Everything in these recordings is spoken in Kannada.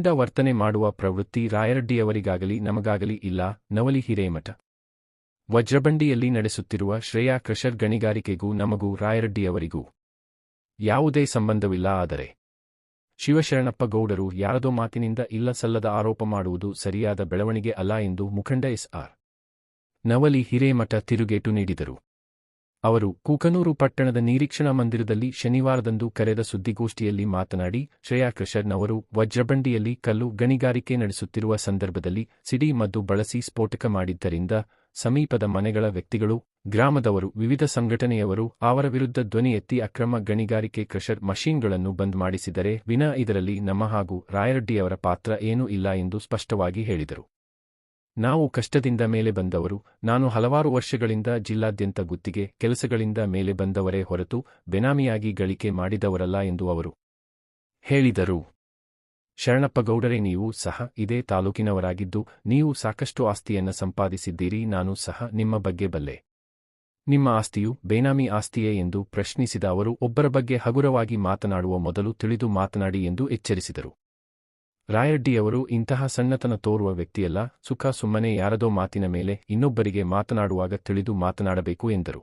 ಗೂಂಡ ವರ್ತನೆ ಮಾಡುವ ಪ್ರವೃತ್ತಿ ರಾಯರಡ್ಡಿಯವರಿಗಾಗಲಿ ನಮಗಾಗಲಿ ಇಲ್ಲ, ನವಲಿ ಹಿರೇಮಠ. ವಜ್ರಬಂಡಿಯಲ್ಲಿ ನಡೆಸುತ್ತಿರುವ ಶ್ರೇಯಾ ಕ್ರಷರ್ ಗಣಿಗಾರಿಕೆಗೂ ನಮಗೂ ರಾಯರಡ್ಡಿಯವರಿಗೂ ಯಾವುದೇ ಸಂಬಂಧವಿಲ್ಲ ಆದರೆ ಶಿವಶರಣಪ್ಪ ಗೌಡರು ಯಾರದೋ ಮಾತಿನಿಂದ ಇಲ್ಲ ಸಲ್ಲದ ಆರೋಪ ಮಾಡುವುದು ಸರಿಯಾದ ಬೆಳವಣಿಗೆ ಅಲ್ಲ ಎಂದು ಮುಖಂಡ ಎಸ್ ಆರ್ ನವಲಿ ಹಿರೇಮಠ ತಿರುಗೇಟು ನೀಡಿದರು. ಅವರು ಕೂಕನೂರು ಪಟ್ಟಣದ ನಿರೀಕ್ಷಣಾ ಮಂದಿರದಲ್ಲಿ ಶನಿವಾರದಂದು ಕರೆದ ಸುದ್ದಿಗೋಷ್ಠಿಯಲ್ಲಿ ಮಾತನಾಡಿ, ಶ್ರೇಯಾ ಅವರು ವಜ್ರಬಂಡಿಯಲ್ಲಿ ಕಲ್ಲು ಗಣಿಗಾರಿಕೆ ನಡೆಸುತ್ತಿರುವ ಸಂದರ್ಭದಲ್ಲಿ ಸಿಡಿ ಮದ್ದು ಬಳಸಿ ಸ್ಫೋಟಕ ಮಾಡಿದ್ದರಿಂದ ಸಮೀಪದ ಮನೆಗಳ ವ್ಯಕ್ತಿಗಳು, ಗ್ರಾಮದವರು, ವಿವಿಧ ಸಂಘಟನೆಯವರು ಅವರ ವಿರುದ್ಧ ಧ್ವನಿ ಎತ್ತಿ ಅಕ್ರಮ ಗಣಿಗಾರಿಕೆ ಕ್ರಷರ್ ಮಷೀನ್ಗಳನ್ನು ಬಂದ್ ಮಾಡಿಸಿದರೆ ವಿನ ಇದರಲ್ಲಿ ನಮ್ಮ ಹಾಗೂ ರಾಯರೆಡ್ಡಿಯವರ ಪಾತ್ರ ಏನೂ ಇಲ್ಲ ಎಂದು ಸ್ಪಷ್ಟವಾಗಿ ಹೇಳಿದರು. ನಾವು ಕಷ್ಟದಿಂದ ಮೇಲೆ ಬಂದವರು, ನಾನು ಹಲವಾರು ವರ್ಷಗಳಿಂದ ಜಿಲ್ಲಾದ್ಯಂತ ಗುತ್ತಿಗೆ, ಕೆಲಸಗಳಿಂದ ಮೇಲೆ ಬಂದವರೇ ಹೊರತು ಬೆನಾಮಿಯಾಗಿ ಗಳಿಕೆ ಮಾಡಿದವರಲ್ಲ ಎಂದು ಅವರು ಹೇಳಿದರು. ಶರಣಪ್ಪಗೌಡರೇ, ನೀವು ಸಹ ಇದೇ ತಾಲೂಕಿನವರಾಗಿದ್ದು, ನೀವು ಸಾಕಷ್ಟು ಆಸ್ತಿಯನ್ನು ಸಂಪಾದಿಸಿದ್ದೀರಿ, ನಾನು ಸಹ ನಿಮ್ಮ ಬಗ್ಗೆ ಬಲ್ಲೆ. ನಿಮ್ಮ ಆಸ್ತಿಯು ಬೇನಾಮಿ ಆಸ್ತಿಯೇ ಎಂದು ಪ್ರಶ್ನಿಸಿದ ಅವರು, ಒಬ್ಬರ ಬಗ್ಗೆ ಹಗುರವಾಗಿ ಮಾತನಾಡುವ ಮೊದಲು ತಿಳಿದು ಮಾತನಾಡಿ ಎಂದು ಎಚ್ಚರಿಸಿದರು. ರಾಯಡ್ಡಿಯವರು ಇಂತಹ ಸಣ್ಣತನ ತೋರುವ ವ್ಯಕ್ತಿಯಲ್ಲ, ಸುಖ ಸುಮ್ಮನೆ ಯಾರದೋ ಮಾತಿನ ಮೇಲೆ ಇನ್ನೊಬ್ಬರಿಗೆ ಮಾತನಾಡುವಾಗ ತಿಳಿದು ಮಾತನಾಡಬೇಕು ಎಂದರು.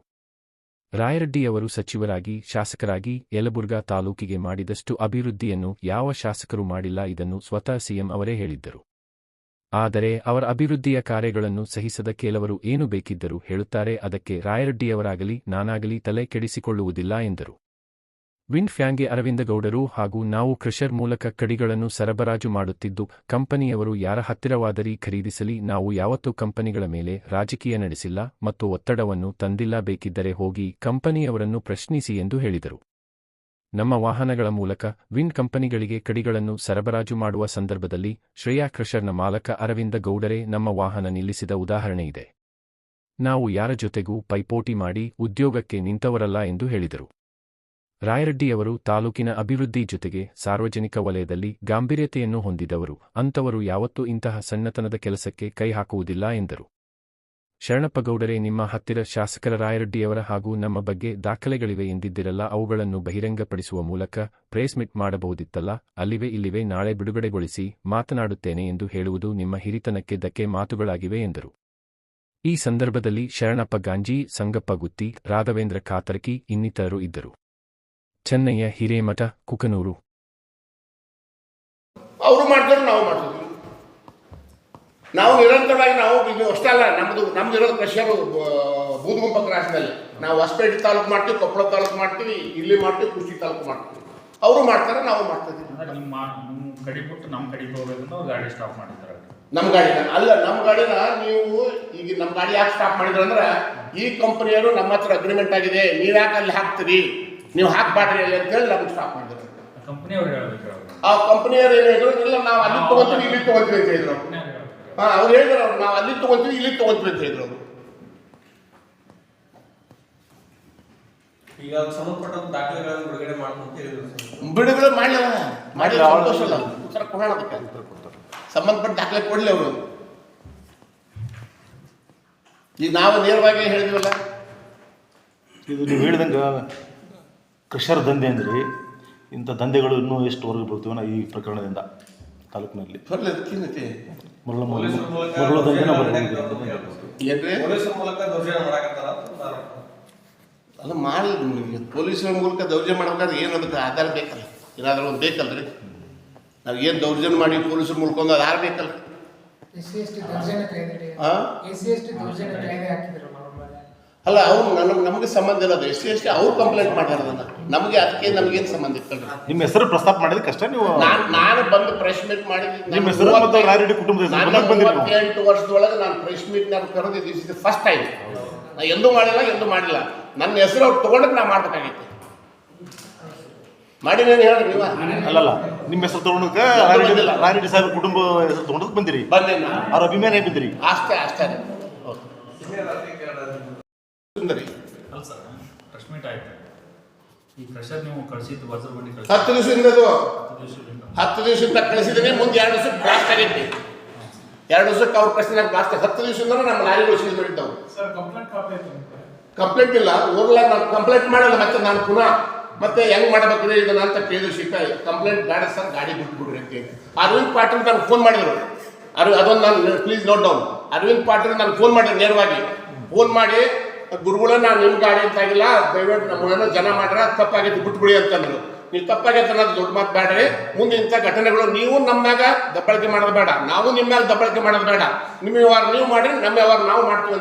ರಾಯರಡ್ಡಿಯವರು ಸಚಿವರಾಗಿ, ಶಾಸಕರಾಗಿ ಯಲಬುರ್ಗಾ ತಾಲೂಕಿಗೆ ಮಾಡಿದಷ್ಟು ಅಭಿವೃದ್ಧಿಯನ್ನು ಯಾವ ಶಾಸಕರು ಮಾಡಿಲ್ಲ ಇದನ್ನು ಸ್ವತಃ ಸಿಎಂ ಅವರೇ ಹೇಳಿದ್ದರು. ಆದರೆ ಅವರ ಅಭಿವೃದ್ಧಿಯ ಕಾರ್ಯಗಳನ್ನು ಸಹಿಸದ ಕೆಲವರು ಏನು ಬೇಕಿದ್ದರೂ ಹೇಳುತ್ತಾರೆ, ಅದಕ್ಕೆ ರಾಯರೆಡ್ಡಿಯವರಾಗಲಿ ನಾನಾಗಲಿ ತಲೆ ಕೆಡಿಸಿಕೊಳ್ಳುವುದಿಲ್ಲ ಎಂದರು. ವಿಂಡ್ ಫ್ಯಾಂಗೆ ಅರವಿಂದಗೌಡರು ಹಾಗೂ ನಾವು ಕ್ರಷರ್ ಮೂಲಕ ಕಡಿಗಳನ್ನು ಸರಬರಾಜು ಮಾಡುತ್ತಿದ್ದು, ಕಂಪನಿಯವರು ಯಾರ ಹತ್ತಿರವಾದರಿ ಖರೀದಿಸಲಿ, ನಾವು ಯಾವತ್ತೂ ಕಂಪನಿಗಳ ಮೇಲೆ ರಾಜಕೀಯ ನಡೆಸಿಲ್ಲ ಮತ್ತು ಒತ್ತಡವನ್ನು ತಂದಿಲ್ಲ ಬೇಕಿದ್ದರೆ ಹೋಗಿ ಕಂಪನಿಯವರನ್ನು ಪ್ರಶ್ನಿಸಿ ಎಂದು ಹೇಳಿದರು. ನಮ್ಮ ವಾಹನಗಳ ಮೂಲಕ ವಿಂಡ್ ಕಂಪನಿಗಳಿಗೆ ಕಡಿಗಳನ್ನು ಸರಬರಾಜು ಮಾಡುವ ಸಂದರ್ಭದಲ್ಲಿ ಶ್ರೇಯಾ ಕ್ರಷರ್ನ ಮಾಲಕ ಅರವಿಂದ ಗೌಡರೇ ನಮ್ಮ ವಾಹನ ನಿಲ್ಲಿಸಿದ ಉದಾಹರಣೆಯಿದೆ. ನಾವು ಯಾರ ಜೊತೆಗೂ ಪೈಪೋಟಿ ಮಾಡಿ ಉದ್ಯೋಗಕ್ಕೆ ನಿಂತವರಲ್ಲ ಎಂದು ಹೇಳಿದರು. ರಾಯರಡ್ಡಿಯವರು ತಾಲೂಕಿನ ಅಭಿವೃದ್ಧಿ ಜೊತೆಗೆ ಸಾರ್ವಜನಿಕ ವಲಯದಲ್ಲಿ ಗಾಂಭೀರ್ಯತೆಯನ್ನು ಹೊಂದಿದವರು. ಅಂತವರು ಯಾವತ್ತೂ ಇಂತಹ ಸಣ್ಣತನದ ಕೆಲಸಕ್ಕೆ ಕೈ ಹಾಕುವುದಿಲ್ಲ ಎಂದರು. ಶರಣಪ್ಪಗೌಡರೇ, ನಿಮ್ಮ ಹತ್ತಿರ ಶಾಸಕರ ರಾಯರೆಡ್ಡಿಯವರ ಹಾಗೂ ನಮ್ಮ ಬಗ್ಗೆ ದಾಖಲೆಗಳಿವೆ ಎಂದಿದ್ದಿರಲ್ಲ, ಅವುಗಳನ್ನು ಬಹಿರಂಗಪಡಿಸುವ ಮೂಲಕ ಪ್ರೇಸ್ ಮೀಟ್ ಮಾಡಬಹುದಿತ್ತಲ್ಲ, ಅಲ್ಲಿವೆ ಇಲ್ಲಿವೆ ನಾಳೆ ಬಿಡುಗಡೆಗೊಳಿಸಿ ಮಾತನಾಡುತ್ತೇನೆ ಎಂದು ಹೇಳುವುದು ನಿಮ್ಮ ಹಿರಿತನಕ್ಕೆ ಧಕ್ಕೆ ಮಾತುಗಳಾಗಿವೆ ಎಂದರು. ಈ ಸಂದರ್ಭದಲ್ಲಿ ಶರಣಪ್ಪ ಗಾಂಜಿ, ಸಂಗಪ್ಪ ಗುತ್ತಿ, ರಾಘವೇಂದ್ರ ಕಾತರಕಿ ಇನ್ನಿತರರು ಇದ್ದರು. ಚೆನ್ನಯ್ಯ ಹಿರೇಮಠ ಕುಕನೂರು. ಅವರು ಮಾಡ್ತಾರೆ ನಾವು ಮಾಡ್ತೀವಿ ನಾವು ನಿರಂತರವಾಗಿ ನಾವು ಇದು ಅಷ್ಟೇ ಅಲ್ಲ ನಮ್ಮದು ನಮ್ದು ಇರೋದು ಪ್ರೆಷರು ಬೂದುಗುಂಪ ಕ್ರಾಸ್ನಲ್ಲಿ ನಾವು ಹೊಸಪೇಟೆ ತಾಲೂಕು ಮಾಡ್ತೀವಿ ಕೊಪ್ಪಳ ತಾಲೂಕು ಮಾಡ್ತೀವಿ ಇಲ್ಲಿ ಮಾಡ್ತೀವಿ ಕುಷ್ಟಿ ತಾಲೂಕು ಮಾಡ್ತೀವಿ. ಅವರು ಮಾಡ್ತಾರೆ ನಾವು ಮಾಡ್ತೀವಿ ನಿಮ್ಮ ನಿಮ್ಮ ಕಡೆ ಬಿಟ್ಟು ನಮ್ಮ ಕಡೆಗೆ ಹೋಗ್ಬೇಕಂತ ಅವ್ರು ಗಾಡಿ ಸ್ಟಾಪ್ ಮಾಡಿದ್ದಾರೆ. ನಮ್ಮ ಗಾಡಿನ ಅಲ್ಲ ನಮ್ಮ ಗಾಡಿನ ನೀವು ಈಗ ನಮ್ಮ ಗಾಡಿ ಯಾಕೆ ಸ್ಟಾಪ್ ಮಾಡಿದ್ರು ಅಂದ್ರೆ ಈ ಕಂಪನಿಯವರು ನಮ್ಮ ಹತ್ರ ಅಗ್ರಿಮೆಂಟ್ ಆಗಿದೆ ನೀವು ಯಾಕೆ ಅಲ್ಲಿ ಹಾಕ್ತೀರಿ? ನೀವು ಹಾಕ್ಬಾಡ್ರಿ ಅಲ್ಲಿ ಅಂತೇಳಿ ನಮ್ಗೆ ಸ್ಟಾಪ್ ಮಾಡಿದ್ರು ಕಂಪ್ನಿ ಅವ್ರು ಹೇಳ್ಬೇಕು ಅವ್ರು. ಆ ಕಂಪನಿಯವರು ಏನು ಹೇಳಿದ್ರು ಇಲ್ಲ ನಾವು ಅಲ್ಲಿ ತಗೊಂತೀವಿ ಇಲ್ಲಿ ತಗೊಂತೀವಿ ಅಂತ ಹೇಳಿದ್ರು ಹಾ ಅವ್ರು ಹೇಳಿದ್ರು ಅವ್ರು ನಾವು ಅಲ್ಲಿ ತಗೊಂತೀವಿ ಇಲ್ಲಿ ತಗೊಂತೀವಿ ಅಂತ ಹೇಳಿದ್ರು ಅವರು. ಈಗ ಅದಕ್ಕೆ ಸಂಬಂಧಪಟ್ಟ ದಾಖಲೆಗಳನ್ನು ಬಿಡುಗಡೆ ಮಾಡಲಿಲ್ಲ ಮಾಡಿಲ್ಲ ಸಂತೋಷ ಅಲ್ಲ ಉತ್ತರ ಕೊಡೋಣ ಅದಕ್ಕೆ. ಸಂಬಂಧಪಟ್ಟ ದಾಖಲೆ ಕೊಡಲಿ ಅವರು. ಈಗ ನಾವು ನೇರವಾಗಿ ಹೇಳಿದ್ವಲ್ಲ? ಇದು ನೀವು ಹೇಳಿದಂಗೆ ಕೃಷರ ದಂಧೆ ಅಂದರೆ ಇಂಥ ದಂಧೆಗಳು ಇನ್ನೂ ಎಷ್ಟು ಹೊರಗೆ ಬೀಳ್ತೀವೋ ಈ ಪ್ರಕರಣದಿಂದ ತಾಲೂಕಿನಲ್ಲಿ. ಮರಳು ಪೊಲೀಸರ ಮೂಲಕ ಮರಳು ದಂಧೆನ ದೌರ್ಜನ್ಯ ಬರ್ಬೋದು ಏನ್ರಿ? ಪೊಲೀಸರ ಮೂಲಕ ದೌರ್ಜನ್ಯ. ಅಲ್ಲ ಮಾಡ್ಬೇಕಾದ್ರೆ ಏನು ಅದಕ್ಕೆ ಆಧಾರ ಬೇಕಲ್ಲ? ಏನಾದ್ರೂ ಒಂದು ಬೇಕಲ್ರಿ? ನಾವು ಏನು ದೌರ್ಜನ್ಯ ಮಾಡಿ ಪೊಲೀಸರ ಮೂಲಕ ಒಂದು ಆಧಾರ ಬೇಕಲ್ಲ ಎಸ್ ಅಲ್ಲ ಅವ್ರು ನನಗೆ ನಮಗೆ ಸಂಬಂಧ ಇಲ್ಲ ಎಸ್ ಸಿ ಎಸ್ ಟಿ ಅವ್ರು ಕಂಪ್ಲೇಂಟ್ ಮಾಡ್ಯಾರ ಅದನ್ನ? ನಮಗೆ ಅದಕ್ಕೆ ನಮಗೇನು ಸಂಬಂಧ ಇತ್ತಲ್ರಿ? ನಿಮ್ಮ ಹೆಸರು ಪ್ರಸ್ತಾಪ ಮಾಡಿದಕ್ಕಷ್ಟ ನೀವು? ನಾನು ನಾನು ಬಂದು ಪ್ರೆಸ್ ಮೀಟ್ ಮಾಡಿದ್ದೀನಿ ನಿಮ್ಮ ಹೆಸರು ಮತ್ತು ರಾರಿಡಿ ಕುಟುಂಬದ ಎಂಟು ನಾನು ವರ್ಷದೊಳಗೆ ನಾನು ಪ್ರೆಸ್ ಮೀಟ್ ನಾನು ಕರೆದು ದಿಸ್ ಇಸ್ ಫಸ್ಟ್ ಟೈಮ್ ನಾ ಎಂದೂ ಮಾಡಿಲ್ಲ ಎಂದೂ ಮಾಡಿಲ್ಲ. ನನ್ನ ಹೆಸರು ಅವ್ರು ತೊಗೊಂಡಕ್ಕೆ ನಾ ಮಾಡ್ಬೇಕಾಗಿತ್ತು. ಮಾಡಿನೇನು ಹೇಳ್ರಿ ನೀವ? ಅಲ್ಲಲ್ಲ ನಿಮ್ಮ ಹೆಸರು ತಗೊಂಡಕ್ಕೆ ರಾರಿಡಿ ರಾರಿಡಿ ಸಾಹೇಬ್ ಕುಟುಂಬ ಹೆಸರು ತಗೊಂಡಕ್ಕೆ ಬಂದಿರಿ. ಬಂದೆ ಅವರ ಅಭಿಮಾನ ಬಿದ್ದಿರಿ ಬಂದಿರಿ. ಅಷ್ಟೇ ಅಷ್ಟೇ ಸುಂದರಿ ಅಲ್ಲ ಸರ್ ಪ್ರೆಸ್ ಮೀಟ್ ಆಯ್ತು ಈ ಪ್ರೆಷರ್ ನೀವು ಕಳಿಸಿದ್ದು ವಜ್ರ ಬಂಡಿ ಹತ್ತು ದಿವಸದಿಂದ ಅದು. ಹತ್ತು ದಿವಸದಿಂದ. ಕಳಿಸಿದ್ದೀನಿ ಮುಂದೆ ಎರಡು ದಿವಸಕ್ಕೆ ಬ್ಲಾಸ್ಟ್ ಆಗೈತಿ. ಎರಡು ದಿವಸಕ್ಕೆ ಅವ್ರ ಪ್ರಶ್ನೆ ಬ್ಲಾಸ್ಟ್ ಹತ್ತು ದಿವಸದಿಂದ ನಮ್ಮ ಲಾರಿಗಳು ಸೀಲ್ ಮಾಡಿದ್ದವು ಸರ್ ಕಂಪ್ಲೇಂಟ್ ಕಾಪಿ ಆಯ್ತು ಕಂಪ್ಲೇಂಟ್ ಇಲ್ಲ ಊರ್ಲ ನಾನು ಕಂಪ್ಲೇಂಟ್ ಮಾಡಲ್ಲ ಮತ್ತೆ ನಾನು ಪುನಃ ಮತ್ತೆ ಹೆಂಗ್ ಮಾಡ್ಬೇಕ್ರಿ ಇದನ್ನ ಅಂತ ಕೇಳಿದ್ರು ಶಿಕಾಯಿ ಕಂಪ್ಲೇಂಟ್ ಬೇಡ ಸರ್ ಗಾಡಿ ಬಿಟ್ಬಿಡ್ರಿ ಅಂತ ಹೇಳಿ. ಅರವಿಂದ್ ಪಾಟೀಲ್ ನನಗೆ ಫೋನ್ ಮಾಡಿದ್ರು. ಅರು ಅದೊಂದು ನಾನು please note down Arvind Patil ನನಗೆ ಫೋನ್ ಮಾಡಿದ್ರು ನೇರವಾಗಿ. ಫೋನ್ ಮಾಡಿ ಗುರುಗಳ, ನಾನು ನಿಮ್ಮ ಗಾಡಿ ಅಂತಾಗಿಲ್ಲ ದಯವಿಟ್ಟು ನಮ್ಮನ್ನ ಜನ ಮಾಡ್ರ ತಪ್ಪಾಗೈತಿ, ಬಿಟ್ಬಿಡಿ ಅಂತಂದ್ರು. ನೀವು ತಪ್ಪಾಗೈತೆ ಅನ್ನೋದು ದೊಡ್ಡ ಮಾತು ಬೇಡ್ರಿ ಮುಂದೆ ಇಂಥ ಘಟನೆಗಳು ನೀವು ನಮ್ಮ ಮ್ಯಾಗ ದಬ್ಬಳಿಕೆ ಮಾಡೋದು ಬೇಡ. ನಾವು ನಿಮ್ಮ ಮ್ಯಾಲೆ ದಬ್ಬಳಿಕೆ ಮಾಡೋದು ಬೇಡ. ನಿಮ್ಮ ವ್ಯವಹಾರ ನೀವು ಮಾಡಿರಿ, ನಮ್ಮ ವ್ಯವಹಾರ ನಾವು ಮಾಡ್ತೀವಿ